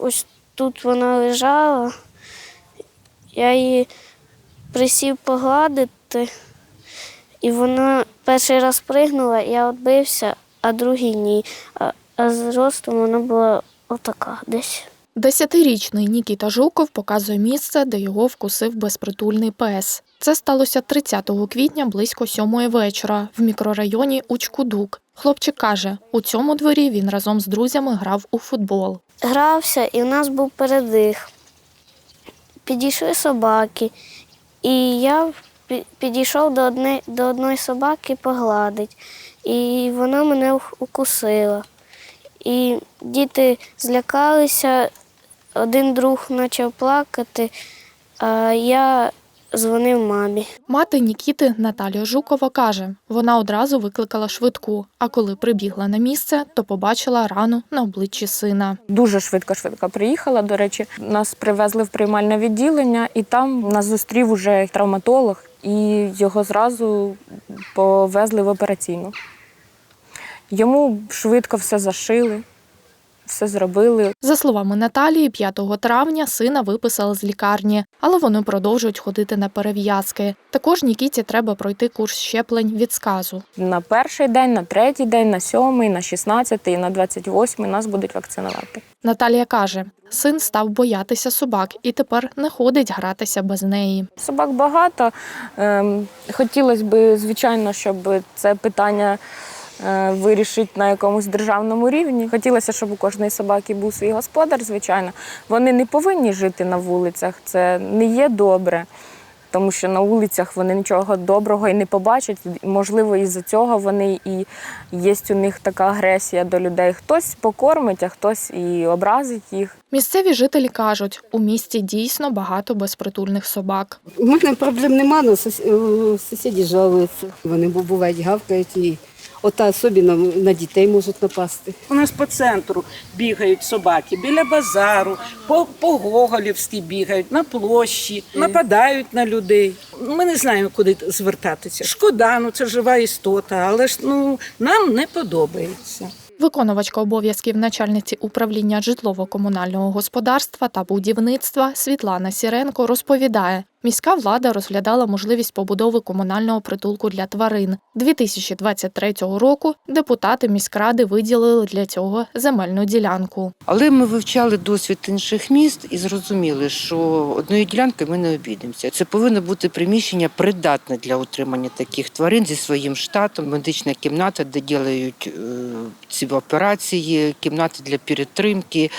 ось тут вона лежала. Я її присів погладити, і вона перший раз пригнула, я відбився, а другий ні. А, а з ростом вона була отака десь. Десятирічний Нікіта Жуков показує місце, де його вкусив безпритульний пес. Це сталося 30 квітня близько сьомої вечора в мікрорайоні Учкудук. Хлопчик каже, у цьому дворі він разом з друзями грав у футбол. Грався, і в нас був передих. Підійшли собаки, і я підійшов до, одне, до одної собаки погладить, і вона мене укусила. І діти злякалися, один друг почав плакати, а я дзвонив мамі. Мати Нікіти Наталія Жукова каже, вона одразу викликала швидку, а коли прибігла на місце, то побачила рану на обличчі сина. Дуже швидко-швидко приїхала. До речі, нас привезли в приймальне відділення, і там нас зустрів уже травматолог, і його зразу повезли в операційну. Йому швидко все зашили, все зробили. За словами Наталії, 5 травня сина виписали з лікарні, але вони продовжують ходити на перев'язки. Також Нікіті треба пройти курс щеплень від сказу. На перший день, на третій день, на сьомий, на шістнадцятий, на двадцять восьмий нас будуть вакцинувати. Наталія каже, син став боятися собак і тепер не ходить гратися без неї. Собак багато. Ем, Хотілося б, звичайно, щоб це питання е, вирішити на якомусь державному рівні. Хотілося, щоб у кожної собаки був свій господар, звичайно. Вони не повинні жити на вулицях. Це не є добре. Тому що на вулицях вони нічого доброго і не побачать. Можливо, із-за цього вони і є у них така агресія до людей. Хтось покормить, а хтось і образить їх. Місцеві жителі кажуть, у місті дійсно багато безпритульних собак. У мене проблем нема, але сус- сусіди жалуються. Вони бу- бувають гавкають і ота особливо на дітей можуть напасти. У нас по центру бігають собаки, біля базару, по, по Гоголівській бігають, на площі, нападають на людей. Ми не знаємо, куди звертатися. Шкода, ну це жива істота, але ж ну нам не подобається. Виконувачка обов'язків начальниці управління житлово-комунального господарства та будівництва Світлана Сіренко розповідає, міська влада розглядала можливість побудови комунального притулку для тварин. 2023 року депутати міськради виділили для цього земельну ділянку. Але ми вивчали досвід інших міст і зрозуміли, що одної ділянки ми не обійдемося. Це повинно бути приміщення придатне для утримання таких тварин зі своїм штатом, медична кімната, де діляють е, ці операції, кімнати для перетримки.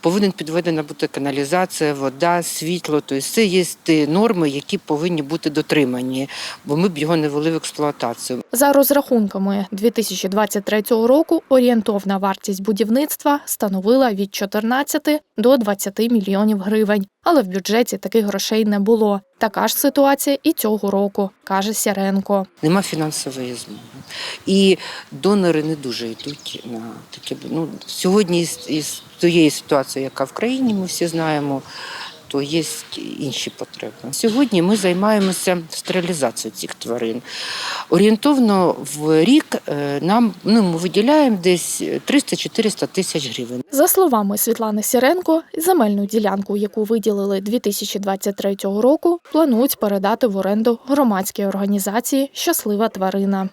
Повинен підведена бути каналізація, вода, світло. Тобто це є ті норми, які повинні бути дотримані, бо ми б його не вели в експлуатацію. За розрахунками 2023 року орієнтовна вартість будівництва становила від 14 до 20 мільйонів гривень, але в бюджеті таких грошей не було. Така ж ситуація і цього року, каже Сяренко. Нема фінансової змоги. І донори не дуже йдуть на таке. Ну, сьогодні із, із тієї ситуації, яка в країні, ми всі знаємо, то є інші потреби. Сьогодні ми займаємося стерилізацією цих тварин. Орієнтовно в рік е, нам ну, ми виділяємо десь 300-400 тисяч гривень. За словами Світлани Сіренко, земельну ділянку, яку виділили 2023 року, планують передати в оренду громадській організації Щаслива тварина.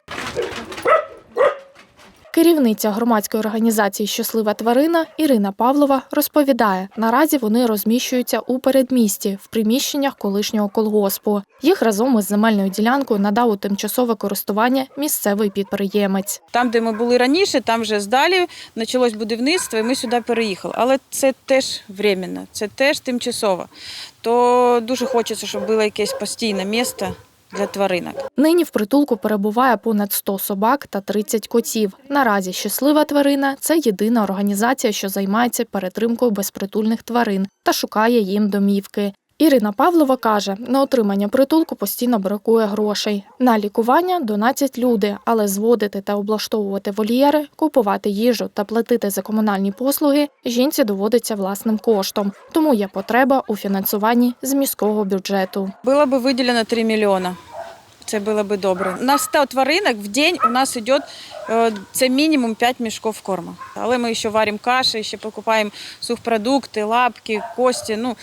Керівниця громадської організації Щаслива тварина Ірина Павлова розповідає, наразі вони розміщуються у передмісті в приміщеннях колишнього колгоспу. Їх разом із земельною ділянкою надав у тимчасове користування місцевий підприємець. Там, де ми були раніше, там вже здалі почалось будівництво, і ми сюди переїхали. Але це теж временно, це теж тимчасово. То дуже хочеться, щоб було якесь постійне місце для тваринок. Нині в притулку перебуває понад 100 собак та 30 котів. Наразі щаслива тварина це єдина організація, що займається перетримкою безпритульних тварин та шукає їм домівки. Ірина Павлова каже, на отримання притулку постійно бракує грошей. На лікування донатять люди, але зводити та облаштовувати вольєри, купувати їжу та платити за комунальні послуги жінці доводиться власним коштом. Тому є потреба у фінансуванні з міського бюджету. Було б виділено 3 мільйони. Це було би добре. На 100 тваринок в день у нас йде це мінімум 5 мішків корму. Але ми ще варимо каші, ще покупаємо сухпродукти, лапки, кості, ну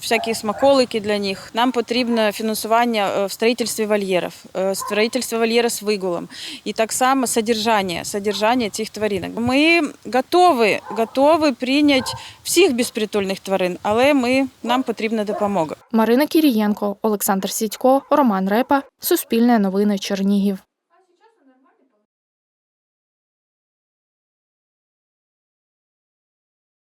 всякі смаколики для них. Нам потрібно фінансування е, в строїтельстві вольєрів, е, строїтельство вольєра з вигулом. І так само содержання, содержання цих тваринок. Ми готові, готові прийняти всіх безпритульних тварин, але ми, нам потрібна допомога. Марина Кірієнко, Олександр Сідько, Роман Репа, Суспільне новини Чернігів.